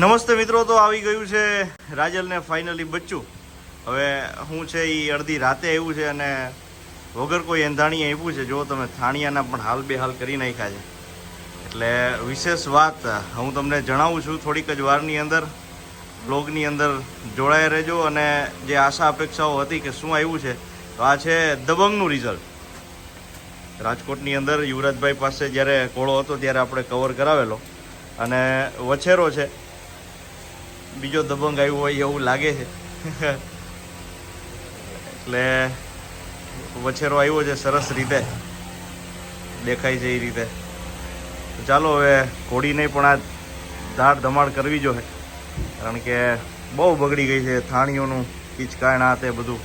નમસ્તે મિત્રો, તો આવી ગયું છે રાજલને ફાઇનલી બચ્ચું હવે હું છે એ અડધી રાતે આવ્યું છે અને વગર કોઈ એંધાણી આવ્યું છે. જો તમે થાણિયાના પણ હાલ બેહાલ કરી નાખ્યા છે. એટલે વિશેષ વાત, હું તમને જણાવું છું, થોડીક જ વારની અંદર, બ્લોગની અંદર જોડાયા રહેજો અને જે આશા અપેક્ષાઓ હતી કે શું આવ્યું છે, તો આ છે દબંગનું રિઝલ્ટ રાજકોટની અંદર યુવરાજભાઈ પાસે જ્યારે કોળો હતો, ત્યારે આપણે કવર કરાવેલો. અને વછેરો છે. બીજો દબંગ આવ્યો હોય એવું લાગે છે. એટલે વછેરો આવ્યો છે સરસ રીતે. દેખાય છે એ રીતે. ચાલો હવે ઘોડીને પણ આ ધાડ ધમાડ કરવી જોઈએ. કારણ કે બહુ બગડી ગઈ છે થાણીઓનું કિચકાણ આ તે બધું.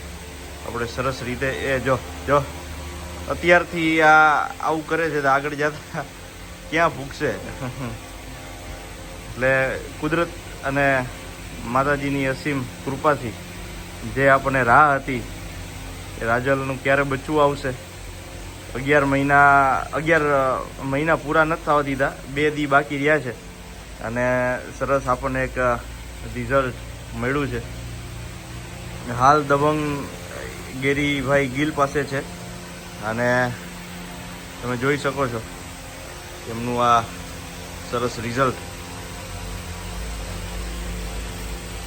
આપણે સરસ રીતે એ જો જો. અત્યારથી આ આવું કરે છે તો આગળ જતા ક્યાં ભૂખશે? એટલે કુદરત અને માતાજીની અસીમ કૃપાથી જે આપણને રાહ હતી, એ રાજલનું ક્યારે બચ્ચું આવશે? અગિયાર મહિના અગિયાર મહિના પૂરા નથી થવા દીધા. બે દી બાકી રહ્યા છે. અને સરસ આપણને એક રિઝલ્ટ મળ્યું છે. હાલ દબંગ ગેરીભાઈ ગિલ પાસે છે. અને તમે જોઈ શકો છો. એમનું આ સરસ રિઝલ્ટ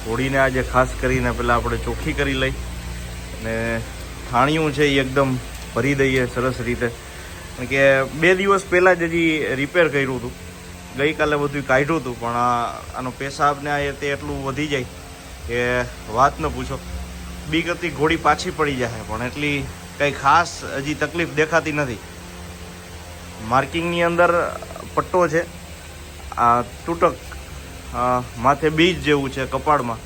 હોળીને આજે ખાસ કરીને પહેલાં આપણે ચોખ્ખી કરી લઈ અને થાણિયું છે એ એકદમ ભરી દઈએ સરસ રીતે. કારણ કે બે દિવસ પહેલાં જ હજી રિપેર કર્યું હતું. ગઈકાલે બધું કાઢ્યું હતું, પણ આનો પેશાબને આ તે એટલું વધી જાય કે વાત ન પૂછો. બીક હતી, ઘોડી પાછી પડી જાય, પણ એટલી કંઈ ખાસ હજી તકલીફ દેખાતી નથી. માર્કિંગની અંદર પટ્ટો છે, આ તૂટક માથે બીજ જેવું છે કપાળમાં.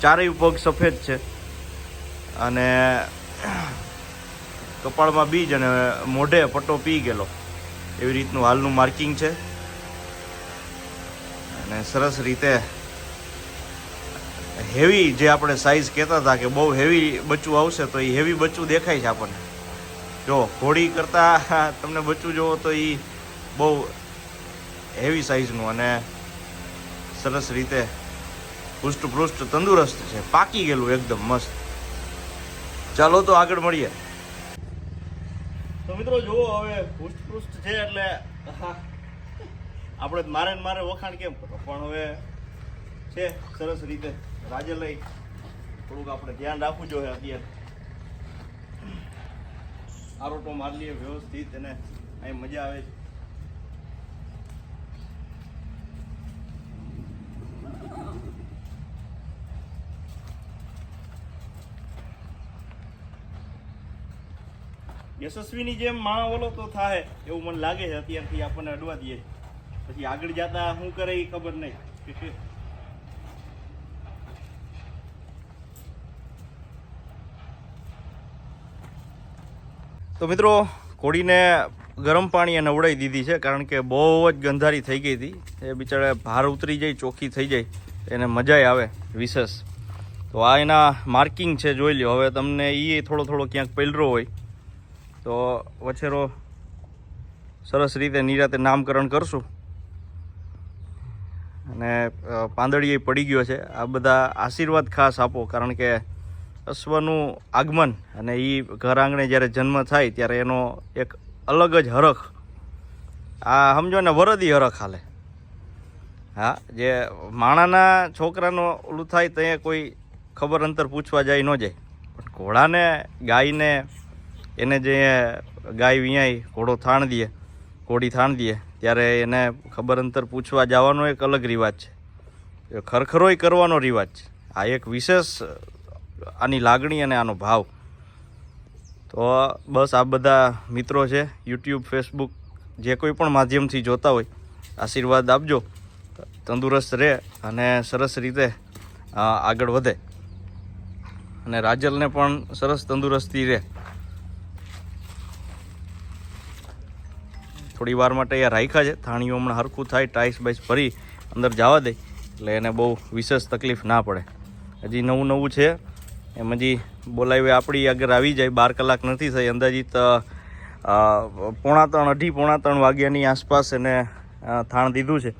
ચારેય પગ સફેદ છે. અને કપાળમાં બીજ અને મોઢે પટ્ટો પી ગયેલો. એવી રીતનું હાલનું માર્કિંગ છે. અને સરસ રીતે હેવી જે આપણે સાઈઝ કહેતા હતા કે બહુ હેવી બચ્ચું આવશે તો એ હેવી બચ્ચું દેખાય છે આપણને. જો ઘોડી કરતાં તમને બચ્ચું જોવો તો એ બહુ હેવી સાઇઝનું અને સરસ રીતે પૃષ્ઠપૃષ્ઠ તંદુરસ્ત છે. પાકી ગયેલું એકદમ મસ્ત. ચાલો તો આગળ મળીએ. તો મિત્રો જુઓ હવે પૃષ્ઠપૃષ્ઠ છે એટલે આપણે મારે મારે વખાણ કેમ કરો? પણ હવે છે સરસ રીતે રાજે લઈ થોડુંક આપણે ધ્યાન રાખવું જોઈએ અત્યારે. આરોટો મારી લઈએ વ્યવસ્થિત અને અહીં મજા આવે છે. યશસ્વીની જેમ માણસ ઓલો તો થાય એવું મને લાગે છે. અત્યારથી આપણને અડવા દઈએ. પછી આગળ જતા શું કરે એ ખબર નહીં. તો મિત્રો, કોળીને ગરમ પાણી એને ઉડાવી દીધી છે કારણ કે બહુ જ ગંધારી થઈ ગઈ હતી. એ બિચારે ભાર ઉતરી જાય, ચોખ્ખી થઈ જાય. એને મજાય આવે વિશેષ. તો આ એના માર્કિંગ છે, જોઈ લ્યો. હવે તમને એ થોડો થોડો ક્યાંક પહેલરો હોય. તો વછેરો સરસ રીતે નિરાતે નામકરણ કરશું. અને પાંદડીએ પડી ગયો છે. આ બધા આશીર્વાદ ખાસ આપો, કારણ કે અશ્વનું આગમન અને એ ઘર આંગણે જ્યારે જન્મ થાય ત્યારે એનો એક અલગ જ હરખ. આ સમજો ને, વરદી હરખ હાલે. હા, જે માણાના છોકરાનો ઓલું થાય ત્યાં કોઈ ખબર અંતર પૂછવા જાય ન જાય. પણ ઘોડાને, ગાયને એને જે ગાય વિયાય, ઘોડો થાણ દે, ઘોડી થાણ દે, ત્યારે એને ખબર અંતર પૂછવા જવાનો એક અલગ રિવાજ છે. ખરખરોય કરવાનો રિવાજ છે. આ એક વિશેષ, આની લાગણી અને આનો ભાવ. તો બસ આ બધા મિત્રો છે યુટ્યુબ ફેસબુક જે કોઈ પણ માધ્યમથી જોતા હોય, આશીર્વાદ આપજો. તંદુરસ્ત રહે અને સરસ રીતે આગળ વધે. અને રાજલને પણ સરસ તંદુરસ્તી રહે. થોડી વાર માટે અહીંયા રાખ્યા છે. થાણીઓ હમણાં હરખું થાય, ટાઈસ બાઈસ ભરી અંદર જવા દે, એટલે એને બહુ વિશેષ તકલીફ ના પડે. હજી નવું નવું છે, એમ હજી બોલાવી આપણી આગળ આવી જાય, બાર કલાક નથી થઈ, અંદાજિત પોણા ત્રણ, અઢી પોણા ત્રણ વાગ્યાની આસપાસ એને થાણ દીધું છે.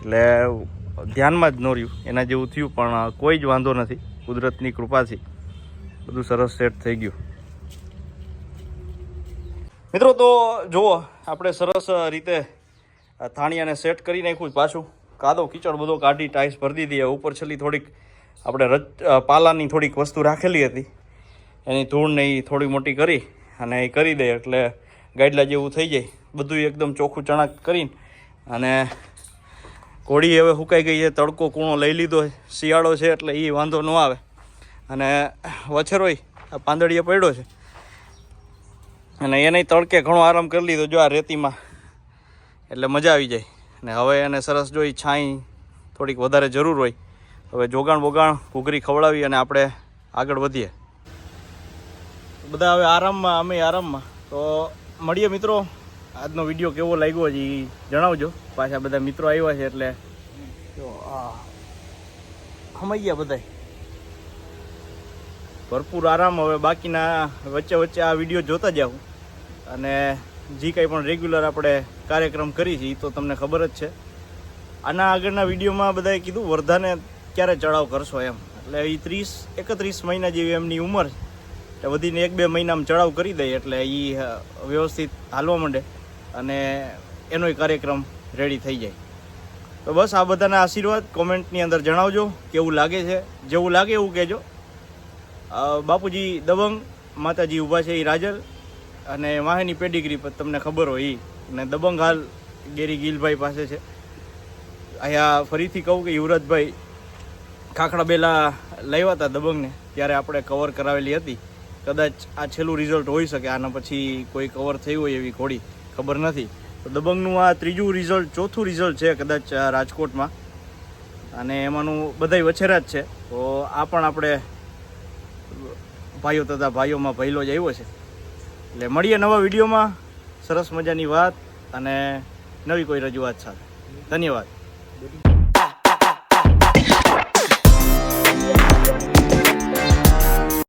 એટલે ધ્યાનમાં જ ન રહ્યું, એના જેવું થયું, પણ કોઈ જ વાંધો નથી, કુદરતની કૃપાથી બધું સરસ સેટ થઈ ગયું. મિત્રો, તો જુઓ, આપણે સરસ રીતે થાણિયાને સેટ કરી નાખ્યું પાછું. કાદો કીચડ બધો કાઢી ટાઈસ ભરી દીધી. ઉપર છેલ્લી થોડીક, આપણે રચ પાલાની થોડીક વસ્તુ રાખેલી હતી. એની ધૂળને એ થોડી મોટી કરી અને એ કરી દે એટલે ગાઈડલા જેવું થઈ જાય. બધું એકદમ ચોખ્ખું ચણાક કરીને અને કોળી હવે સુકાઈ ગઈ છે. તડકો કૂણો લઈ લીધો શિયાળો છે એટલે એ વાંધો ન આવે. અને વછેરોય આ પાંદડીએ પડ્યો છે. અને એને તડકે ઘણો આરામ કરી લીધો જો આ રેતીમાં. એટલે મજા આવી જાય. અને હવે એને સરસ જોઈ છાંય થોડીક વધારે જરૂર હોય. હવે જોગાણ બોગાણ ઘૂઘરી ખવડાવી અને આપણે આગળ વધીએ. બધા હવે આરામમાં, અમે આરામમાં. તો મળીએ મિત્રો. આજનો વીડિયો કેવો લાગ્યો છે એ જણાવજો. પાછા બધા મિત્રો આવ્યા છે એટલે. હમાઈ ગયા બધાય. ભરપૂર આરામ હવે બાકીના વચ્ચે વચ્ચે આ વીડિયો જોતા જાઓ. અને જે કંઈ પણ રેગ્યુલર આપણે કાર્યક્રમ કરી છે એ તો તમને ખબર જ છે. આના આગળના વિડીયોમાં બધાએ કીધું, વર્ધાને ક્યારે ચડાવ કરશો? એમ. એટલે એ ત્રીસ, એકત્રીસ મહિના જેવી એમની ઉંમર એટલે વધીને એક બે મહિનામાં ચડાવ કરી દઈએ એટલે એ વ્યવસ્થિત હાલવા માંડે અને એનોય કાર્યક્રમ રેડી થઈ જાય. તો બસ આ બધાના આશીર્વાદ કોમેન્ટની અંદર જણાવજો, કેવું લાગે છે? જેવું લાગે એવું કહેજો. બાપુજી દબંગ, માતાજી ઊભા છે એ રાજલ. અને વાહેની પેડિગ્રી પર તમને ખબર હોય એ અને દબંગ હાલ ગેરી ગિલભાઈ પાસે છે. અહીંયા ફરીથી કહું કે યુવરાજભાઈ ખાખડા બેલા લાવ્યા હતા દબંગને, ત્યારે આપણે કવર કરાવેલી હતી. કદાચ આ છેલ્લું રિઝલ્ટ હોઈ શકે, આના પછી કોઈ કવર થયું હોય એવી ઘોડી, ખબર નથી. તો દબંગનું આ ત્રીજું રિઝલ્ટ ચોથું રિઝલ્ટ છે કદાચ રાજકોટમાં. અને એમાંનું બધાય વછેરા જ છે. તો આ પણ આપણે ભાઈઓ તથા ભાઈઓમાં ભયલો જ આવ્યો છે. એટલે મળીએ નવા વિડીયોમાં. સરસ મજાની વાત અને નવી કોઈ રજૂઆત સાથે. ધન્યવાદ.